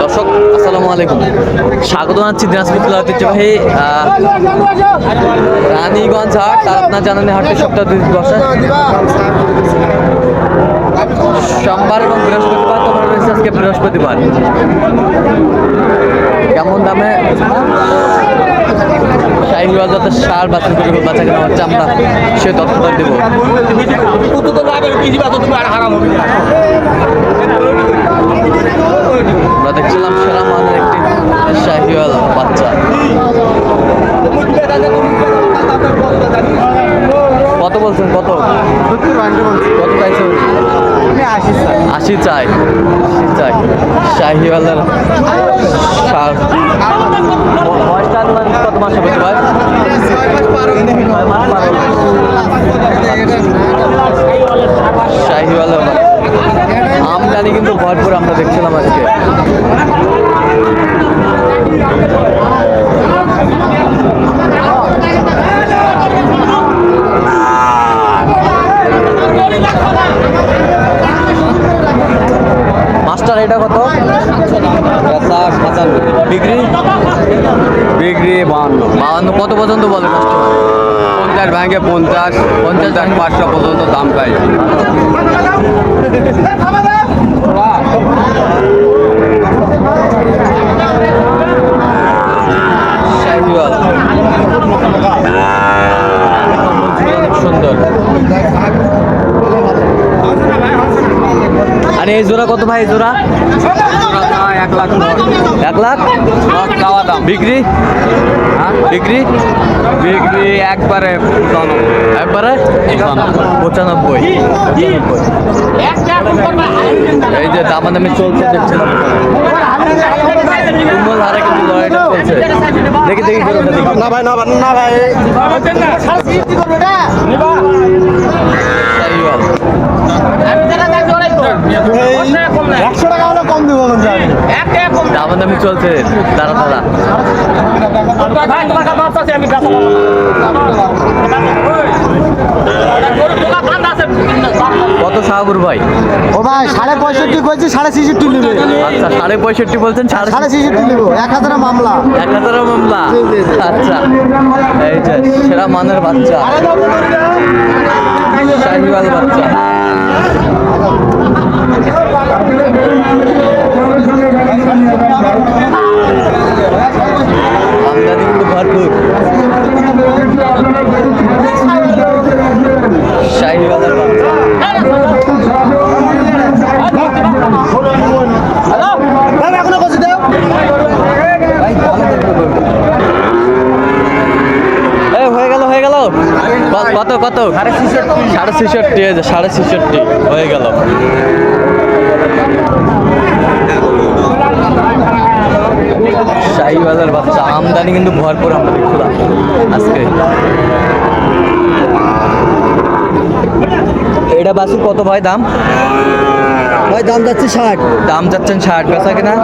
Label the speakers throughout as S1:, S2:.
S1: দর্শক আসসালামু আলাইকুম স্বাগত জানাচ্ছি দিনাজপুর জেলা ঐতিহ্যবাহী রানীগঞ্জ হাট আর আপনার জানেন হাটের সপ্তাহ দুই বসে সোমবার এবং বৃহস্পতিবার তোমার রয়েছে আজকে বৃহস্পতিবার কেমন দামে যাতে সার বাছুর করে বাচ্চা কেনা হচ্ছে আমরা সে তথ্যটা দেবো আমরা দেখছিলাম সেরা একটি শাহিওয়াল বাচ্চা। কত বলছেন? কত? কত চাইছেন? আশি চাই। আশি চাই। শাহিওয়ালের সার বয়সটা আনুমানিক কত মাস হবে ভাই ছয় মাস পার হলো। শাহিওয়ালের আমদানি কিন্তু ভরপুর আমরা দেখছিলাম আজকে মাস্টার এটা কত বিক্রি
S2: বাহান্ন।
S1: কত পর্যন্ত বলে কাস্টমার
S2: পঞ্চাশ ভাঙে পঞ্চাশ পঞ্চাশ থেকে পাঁচশো পর্যন্ত দাম পাই।
S1: সুন্দর আর এই জোড়া কত ভাই এই জোড়া।
S2: এক লাখ
S1: এক লাখ?
S2: চাওয়া দাম।
S1: বিক্রি?
S2: হ্যাঁ?
S1: বিক্রি?
S2: বিক্রি একবারে
S1: একবারে? পঁচানব্বই। এই যে দামাদামি চলছে চলছে। দেখি দেখি
S2: না ভাই না ভাই না ভাই।
S1: শাহিওয়াল
S3: একশো টাকা হলে কম দিব
S1: দামাদামি চলছে দাঁড়া দাঁড়া কত শাহগুর ভাই?
S3: ও ভাই সাড়ে পঁয়ষট্টি কইছি সাড়ে ছিষট্টি নেবে।
S1: আচ্ছা সাড়ে পঁয়ষট্টি বলছেন সাড়ে
S3: সাড়ে ছিষট্টি। নেব এক হাজারে মামলা।
S1: এক হাজারের মামলা। আচ্ছা এই যে সেরা মানের বাচ্চা। শাহিওয়াল বাচ্চা। আমদানি কিন্তু ভরপুর হয়ে হয়ে কত কত? সাড়ে ছেষট্টি। সাড়ে ছেষট্টি। হয়ে গেল। শাহিওয়ালের বাচ্চা আমদানি কিন্তু ভরপুর আমরা দেখছিলাম আজকে। এটা বাসুর কত ভাই দাম?
S3: ভাই দাম যাচ্ছে ষাট।
S1: দাম যাচ্ছেন ষাট বেচা কিনা?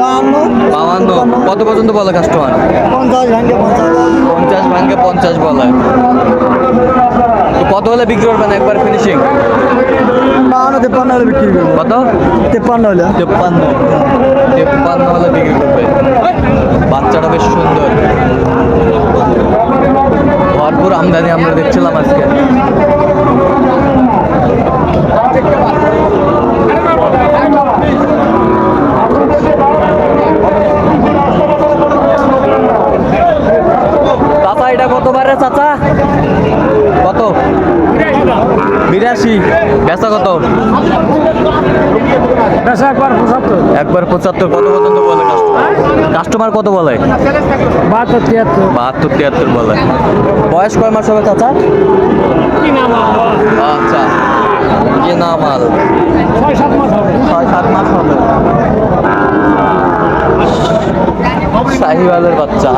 S1: বাউান্ন কত পর্যন্ত বলে কাস্টমার
S3: পঞ্চাশ ভাঙ্গে পঞ্চাশ।
S1: পঞ্চাশ ভাঙ্গে পঞ্চাশ বলে। কত হলে বিক্রি করবেন একবার ফিনিশিং
S3: বাহান্ন তেপ্পান্ন হলে বিক্রি করব।
S1: কত?
S3: তেপ্পান্ন হলে।
S1: তেপ্পান্ন তেপ্পান্ন হলে বিক্রি করবে। বাচ্চাটা বেশ সুন্দর। ভরপুর আমদানি আমরা দেখছিলাম আজকে। চাচা এটা কত বারে চাচা? কত? বিরাশি। বেচা কত?
S3: একবার পঁচাত্তর।
S1: একবার পঁচাত্তর কত পর্যন্ত বলে কাস্টমার কত বলে?
S3: বাহাত্তর তিয়াত্তর।
S1: বাহাত্তর তিয়াত্তর বলে। বয়স কয় মাস হবে চাচা? আচ্ছা। কেনা মাল?
S3: ছয় সাত মাস হবে।
S1: ছয় সাত মাস হবে। শাহিওয়ালের বাচ্চা।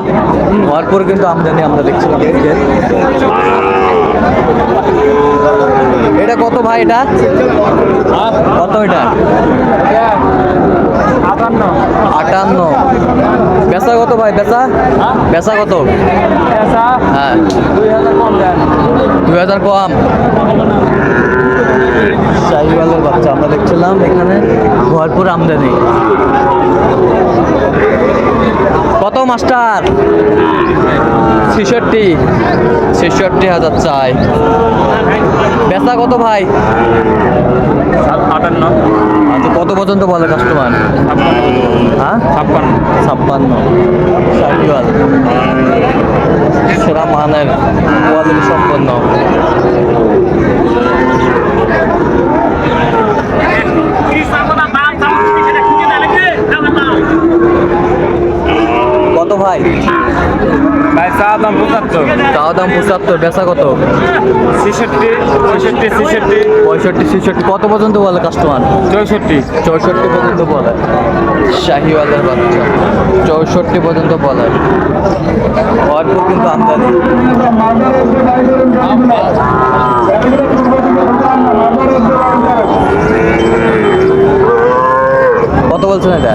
S1: ভরপুর কিন্তু আমদানি আমরা দেখছিলাম। এটা কত ভাই এটা? কত এটা?
S3: আটান্ন।
S1: বেচা কত ভাই? বেচা? বেচা কত? হ্যাঁ।
S3: দুই হাজার কম।
S1: শাহিওয়ালের বাচ্চা আমরা দেখছিলাম এখানে। ভরপুর আমদানি। কত মাস্টার? ছেষট্টি। ছেষট্টি হাজার চাই। বেচা কত ভাই?
S2: আটান্ন।
S1: আচ্ছা কত পর্যন্ত বলে কাস্টমার হ্যাঁ?
S2: ছাপ্পান্ন।
S1: ছাপ্পান্ন। সেরা মানের কোয়ালিটি সম্পন্ন। ভাই?
S2: ভাই চা দাম পঁচাত্তর।
S1: চাওয়া দাম পঁচাত্তর বেচা কত?
S2: ছেষট্টি পঁয়ষট্টি ছেষট্টি।
S1: পঁয়ষট্টি ছেষট্টি। কত পর্যন্ত বলে কাস্টমার
S2: চৌষট্টি।
S1: চৌষট্টি পর্যন্ত বলে। শাহিওয়ালের বাচ্চা। চৌষট্টি পর্যন্ত বলে। ভরপুর কিন্তু আমদানি। কত বলছেন এটা?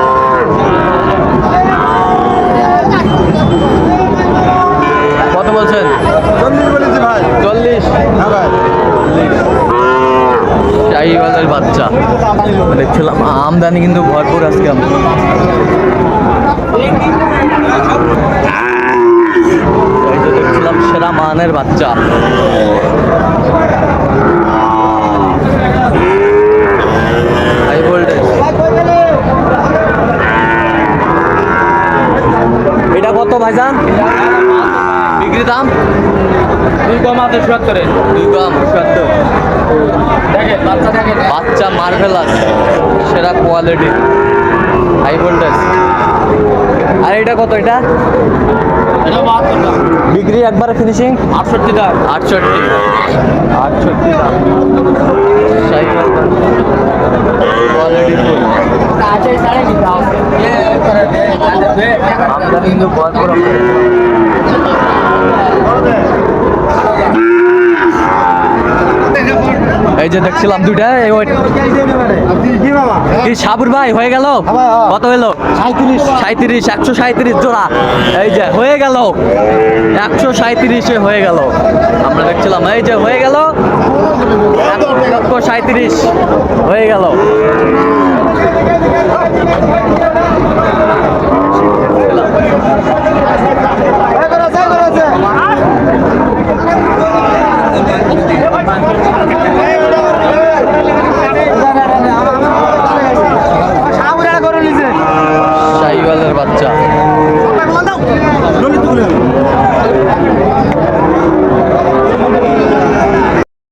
S1: শাহিওয়ালের বাচ্চা। দেখছিলাম আমদানি কিন্তু ভরপুর আজকে দেখছিলাম সেরা মানের বাচ্চা। এটা কত ভাইজান? বিক্রি দাম?
S2: দুই কম আছে সত্তরে
S1: দুই গ্রাম সত্তর
S2: দেখে বাচ্চা দেখে
S1: বাচ্চা মার্ভেলাস সেরা কোয়ালিটি হাই ভোল্টেজ আর এটা কত এটা? বিক্রি একবারে ফিনিশিং
S2: আটষট্টি দাম।
S1: আটষট্টি। আটষট্টি দাম। কোয়ালিটি ফুল কিন্তু ভরপুর এই যে দেখছিলাম দুইটা কি সাবুর ভাই, হয়ে গেল? কত হলো
S3: সাঁত্রিশ
S1: একশো সাঁত্রিশ জোড়া। এই যে, হয়ে গেল। একশো সাঁত্রিশে হয়ে গেল। আমরা দেখছিলাম, এই যে, হয়ে গেল। একশো সাঁত্রিশ হয়ে গেল।